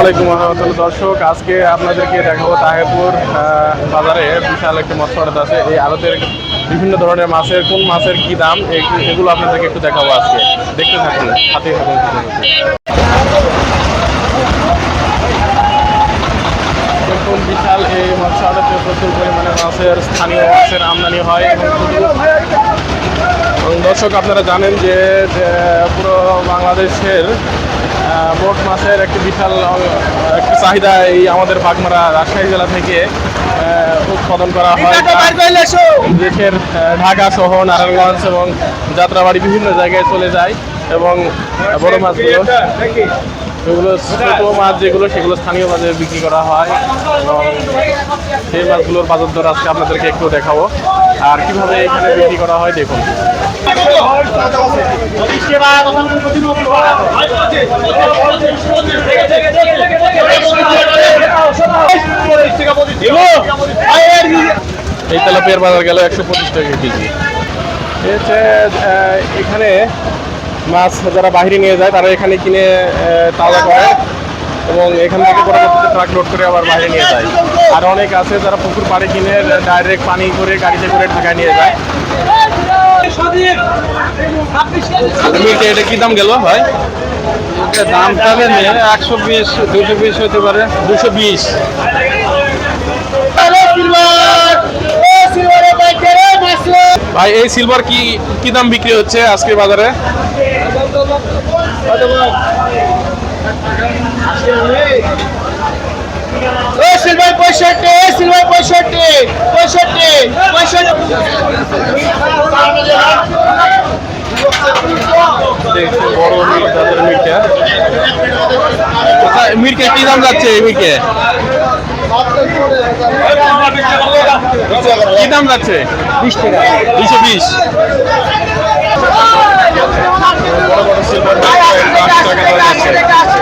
আলাইকুম রহমতুল্লাহ। দর্শক আজকে আপনাদেরকে দেখাবো তাহেরপুর আহ, বাজারে বিশাল একটি মৎস্য আড়ত আছে। এই আড়তের বিভিন্ন ধরনের মাছের কোন মাছের কি দাম এগুলো আপনাদেরকে একটু দেখাবো আজকে। দেখতে থাকুন হাতে থাকুন দেখুন বিশাল এই মৎস্য আড়তে প্রচুর পরিমাণে মাছের স্থানীয় মাছের আমদানি হয়। এবং এবং দর্শক আপনারা জানেন যে পুরো বাংলাদেশের মোট মাছের একটি বিশাল একটি চাহিদা এই আমাদের বাগমারা রাজশাহী জেলা থেকে উৎপাদন করা হয়। দেশের ঢাকা সহ নারায়ণগঞ্জ এবং যাত্রাবাড়ি বিভিন্ন জায়গায় চলে যায় এবং বড় মাছগুলো সেগুলো ছোট মাছ যেগুলো সেগুলো স্থানীয় বাজারে বিক্রি করা হয়। এবং সেই মাছগুলোর বাজার দর আজকে আপনাদেরকে একটু দেখাবো। আর কীভাবে এখানে বিক্রি করা হয় দেখুন। এই তেলাপিয়ার বাজার গেল একশো পঁচিশ টাকা কেজি। হচ্ছে এখানে মাছ যারা বাইরে নিয়ে যায়, তারা এখানে কিনে তাজা করে। এবং এখান থেকে পরবর্তীতে ট্রাক লোড করে আবার বাইরে নিয়ে যায়। আর অনেক আছে যারা পুকুর পাড়ে কিনে ডাইরেক্ট পানি করে গাড়িতে করে ঢাকায় নিয়ে যায়। মিল্টে এটা কি দাম গেল ভাই? দাম পাবেন একশো বিশ দুশো বিশ হতে পারে। দুশো বিশ। ভাই এই সিলভার কি কি দাম বিক্রি হচ্ছে আজকে বাজারে? সিলভার পঁয়ষট্টি সিলভার পঁয়ষট্টি পঁয়ষট্টি পঁয়ষট্টি বড় মিট তাদের মিটটা কোথায় মিটকে কি দাম যাচ্ছে এই মিটকে কি দাম যাচ্ছে বিশ টাকা দুশো বিশ বড় বড় সিলভার আশি টাকা দাম যাচ্ছে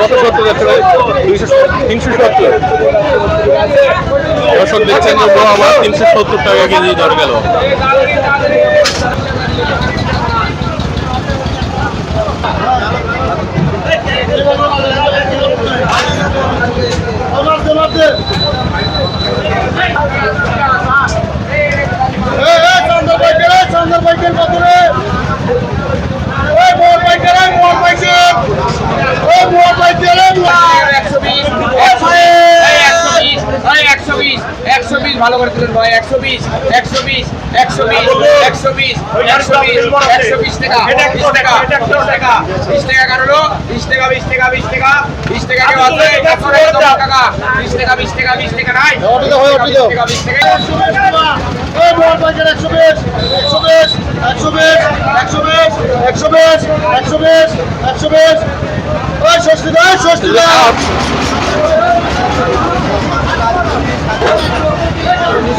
কত সত্তর যাচ্ছে ভাই? দুইশো তিনশো দর্শক দেখছেন তিনশো সত্তর টাকা কেজি দর গেল চন্দ্র বাইকের বদলে ওই মোর বাইকের ওই মোর বাইকের ওই মোর বাইকের একশো বিশ একশো বিশ একশো বিশ ভালো করে তুলেন ভাই একশো বিশ একশো বিশ একশো বিশ একশো বিশ একশো বিশ একশো বিশ টাকা বিশ টাকা বিশ টাকা বিশ টাকা কারও বিশ টাকা বিশ টাকা বিশ টাকা বিশ টাকা কেউ আছে টাকা বিশ টাকা বিশ টাকা বিশ টাকা নাই বিশ টাকা বিশ টাকা একশো বিশ একশো বিশ একশো বিশ একশো বিশ একশো বিশ একশো বিশ একশো বিশ ওই ষষ্ঠী দাও ষষ্ঠী দাও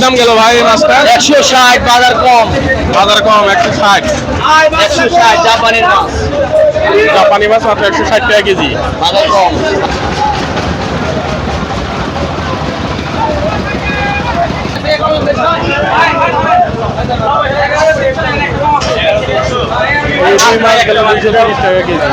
দাম গেল ভাই মাছটা? একশো ষাট বাজার কম। বাজার কম একশো ষাট। একশো ষাট জাপানের মাছ। জাপানি মাছ মাত্র একশো ষাট টাকা কেজি। বাজার কম। মাছ গেল দুইশো তিরিশ টাকা কেজি।